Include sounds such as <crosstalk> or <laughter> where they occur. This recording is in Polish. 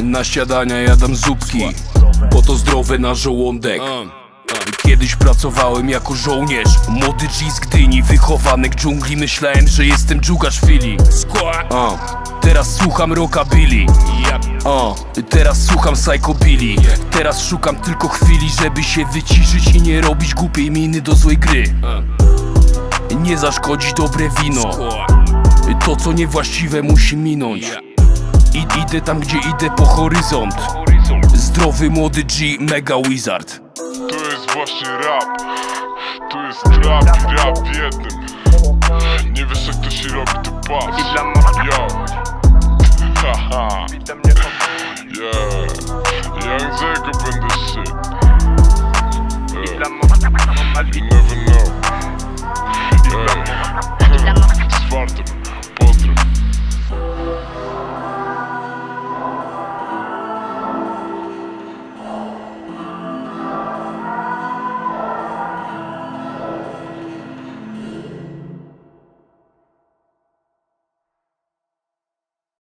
Na śniadania jadam zupki Bo to zdrowe na żołądek. Kiedyś pracowałem jako żołnierz. Młody G z Gdyni, wychowanek dżungli Myślałem, że jestem dżugasz Fili Teraz słucham rockabilly A, Teraz słucham psycho Billy. Teraz szukam tylko chwili, żeby się wyciszyć I nie robić głupiej miny do złej gry. Nie zaszkodzi dobre wino. To co niewłaściwe musi minąć I, Idę tam gdzie idę po horyzont. Zdrowy młody G, mega wizard. To jest właśnie rap. To jest trap i rap w jednym Nie wiesz jak to się robi, to patrz. Yo <laughs> Haha. Yeah Young Zego będę shit Ey, You never know. Fartem